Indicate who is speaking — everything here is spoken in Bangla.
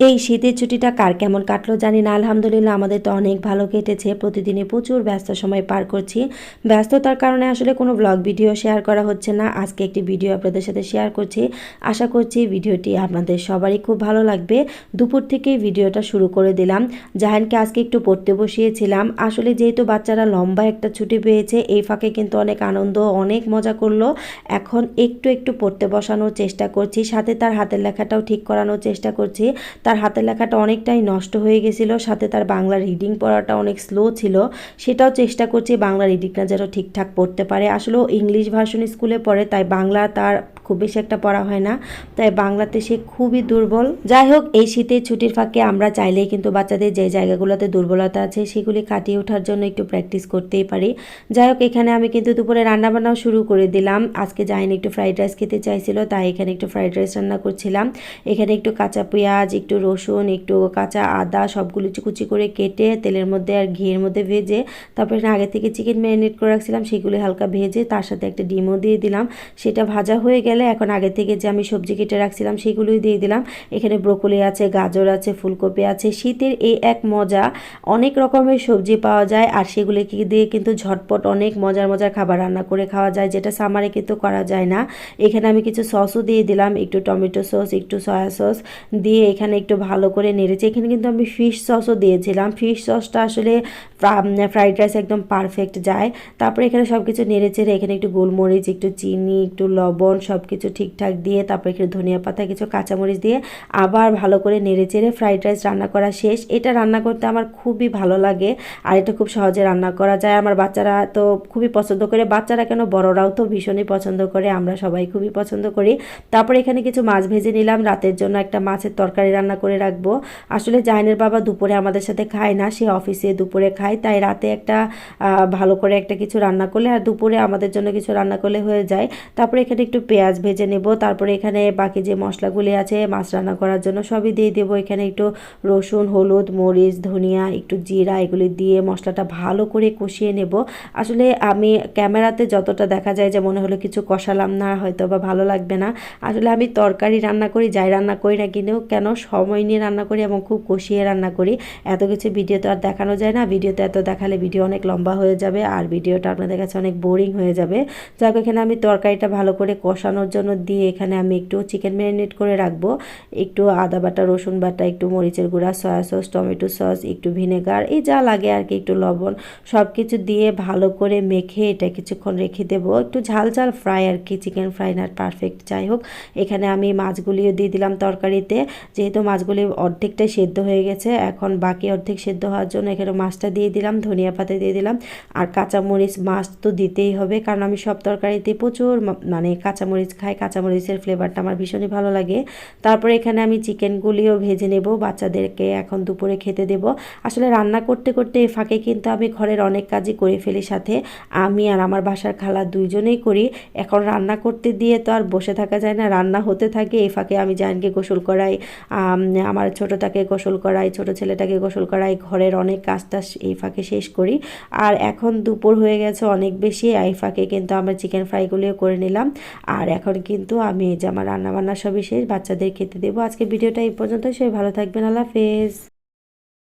Speaker 1: এই শীতের ছুটিটা কার কেমন কাটলো জানি না। আলহামদুলিল্লাহ আমাদের তো অনেক ভালো কেটেছে। প্রতিদিনই প্রচুর ব্যস্ত সময় পার করছি। ব্যস্ততার কারণে আসলে কোনো ব্লগ ভিডিও শেয়ার করা হচ্ছে না। আজকে একটি ভিডিও আপনাদের সাথে শেয়ার করছি। আশা করছি ভিডিওটি আপনাদের সবারই খুব ভালো লাগবে। দুপুর থেকে ভিডিওটা শুরু করে দিলাম। জাহানকে আজকে একটু পড়তে বসিয়েছিলাম। আসলে যেহেতু বাচ্চারা লম্বা একটা ছুটি পেয়েছে, এই ফাঁকে কিন্তু অনেক আনন্দ, অনেক মজা করল। এখন একটু একটু পড়তে বসানোর চেষ্টা করছি। সাথে তার হাতের লেখাটাও ঠিক করানোর চেষ্টা করছি। তার হাতের লেখাটা অনেকটাই নষ্ট হয়ে গেছিল, সাথে তার বাংলা রিডিং পড়াটা অনেক স্লো ছিল। সেটাও চেষ্টা করছি বাংলা রিডিংটা যেন ঠিকঠাক পড়তে পারে। আসলেও ইংলিশ ভার্সন স্কুলে পড়ে, তাই বাংলা তার খুব বেশি একটা পড়া হয় না। তাই বাংলাতে সে খুবই দুর্বল। যাই হোক, এই শীতের ছুটির ফাঁকে আমরা চাইলেই কিন্তু বাচ্চাদের যে জায়গাগুলোতে দুর্বলতা আছে, সেগুলি কাটিয়ে ওঠার জন্য একটু প্র্যাকটিস করতেই পারি। যাই হোক, এখানে আমি কিন্তু দুপুরে রান্নাবান্নাও শুরু করে দিলাম। আজকে যাইনি, একটু ফ্রাইড রাইস খেতে চাইছিল, তাই এখানে একটু ফ্রাইড রাইস রান্না করছিলাম। এখানে একটু কাঁচা পেঁয়াজ, একটু রসুন, একটু কাঁচা আদা সবগুলো কুচি করে কেটে তেলের মধ্যে আর ঘিয়ের মধ্যে ভেজে, তারপরে আগে থেকে চিকেন ম্যারিনেট করে রাখছিলাম, সেগুলি হালকা ভেজে তার সাথে একটা ডিমও দিয়ে দিলাম। সেটা ভাজা হয়ে গেলে এখন আগে থেকে যে আমি সবজি কেটে রাখছিলাম সেগুলোই দিয়ে দিলাম। এখানে ব্রোকলি আছে, গাজর আছে, ফুলকপি আছে। শীতের এই এক মজা, অনেক রকমের সবজি পাওয়া যায় আর সেগুলিকে দিয়ে কিন্তু ঝটপট অনেক মজার মজার খাবার রান্না করে খাওয়া যায়, যেটা সামারে কিন্তু করা যায় না। এখানে আমি কিছু সসও দিয়ে দিলাম, একটু টমেটো সস, একটু সয়া সস দিয়ে এখানে একটু ভালো করে নেড়েছি এখানে কিন্তু আমি ফিশ সসও দিয়েছিলাম। ফিশ সসটা আসলে ফ্রাইড রাইস একদম পারফেক্ট যায়। তারপরে এখানে সব কিছু নেড়ে চেড়ে এখানে একটু গোলমরিচ, একটু চিনি, একটু লবণ সব কিছু ঠিকঠাক দিয়ে, তারপরে এখানে ধনিয়া পাতা, কিছু কাঁচামরিচ দিয়ে আবার ভালো করে নেড়ে চেড়ে ফ্রাইড রাইস রান্না করা শেষ। এটা রান্না করতে আমার খুবই ভালো লাগে আর এটা খুব সহজে রান্না করা যায়। আমার বাচ্চারা তো খুবই পছন্দ করে, বাচ্চারা কেন বড়রাও তো ভীষণই পছন্দ করে, আমরা সবাই খুবই পছন্দ করি। তারপরে এখানে কিছু মাছ ভেজে নিলাম, রাতের জন্য একটা মাছের তরকারি রান্না করে রাখব। আসলে জাহিনের বাবা দুপুরে আমাদের সাথে খায় না, সে অফিসে দুপুরে খায়, তাই রাতে একটা ভালো করে একটা কিছু রান্না করলে, আর দুপুরে আমাদের জন্য কিছু রান্না করলে হয়ে যায়। তারপরে এখানে একটু পেঁয়াজ ভেজে নেব, তারপরে এখানে বাকি যে মশলাগুলি আছে, মাছ রান্না করার জন্য সবই দিয়ে দেবো। এখানে একটু রসুন, হলুদ, মরিচ, ধনিয়া, একটু জিরা, এগুলি দিয়ে মশলাটা ভালো করে কষিয়ে নেব। আসলে আমি ক্যামেরাতে যতটা দেখা যায় যে মনে হলো কিছু কষালাম না হয়তো বা ভালো লাগবে না। আসলে আমি তরকারি রান্না করি, যাই রান্না করি না কিনেও কেন সময় নিয়ে রান্না করি এবং খুব কষিয়ে রান্না করি। এত কিছু ভিডিও তো আর দেখানো যায় না ভিডিওতে এত দেখালে ভিডিও অনেক লম্বা হয়ে যাবে, আর ভিডিওটা আপনাদের কাছে অনেক বোরিং হয়ে যাবে। যাক এখানে আমি তরকারিটা ভালো করে কষানোর জন্য দিয়ে এখানে আমি একটু চিকেন ম্যারিনেট করে রাখব। একটু আদা বাটা, রসুন বাটা, একটু মরিচের গুঁড়া, সয়া সস, টমেটো সস, একটু ভিনেগার, এই যা লাগে আর কি, একটু লবণ সব কিছু দিয়ে ভালো করে মেখে এটা কিছুক্ষণ রেখে দেবো। একটু ঝাল ঝাল ফ্রাই আর কি, চিকেন ফ্রাই না পারফেক্ট। যাই হোক, এখানে আমি মাছগুলিও দিয়ে দিলাম তরকারিতে। যেহেতু মাছগুলি অর্ধেকটাই সেদ্ধ হয়ে গেছে, এখন বাকি অর্ধেক সেদ্ধ হওয়ার জন্য এখানে মাছটা দিয়ে দিলাম, ধনিয়া পাতা দিয়ে দিলাম। আর কাঁচামরিচ মাছ তো দিতেই হবে, কারণ আমি সব তরকারিতে প্রচুর মানে কাঁচামরিচ খাই, কাঁচামরিচের ফ্লেভারটা আমার ভীষণই ভালো লাগে। তারপরে এখানে আমি চিকেনগুলিও ভেজে নেব, বাচ্চাদেরকে এখন দুপুরে খেতে দেব। আসলে রান্না করতে করতে এ ফাঁকে কিন্তু আমি ঘরের অনেক কাজই করে ফেলি সাথে। আমি আর আমার বাসার খালা দুইজনেই করি। এখন রান্না করতে দিয়ে তো আর বসে থাকা যায় না, রান্না হতে থাকে, এ ফাঁকে আমি জাহানকে গোসল করাই আমার ছোটোটাকে গোসল করাই, ছোট ছেলেটাকে গোসল করাই, ঘরের অনেক কাজটা এই ফাঁকে শেষ করি। আর এখন দুপুর হয়ে গেছে অনেক বেশি এই ফাঁকে কিন্তু আমরা চিকেন ফ্রাইগুলিও করে নিলাম। আর এখন কিন্তু আমি যে আমার রান্নাবান্না সবই শেষ, বাচ্চাদের খেতে দেবো। আজকে ভিডিওটা এই পর্যন্ত সবাই ভালো থাকবেন, আল্লাহ হাফেজ।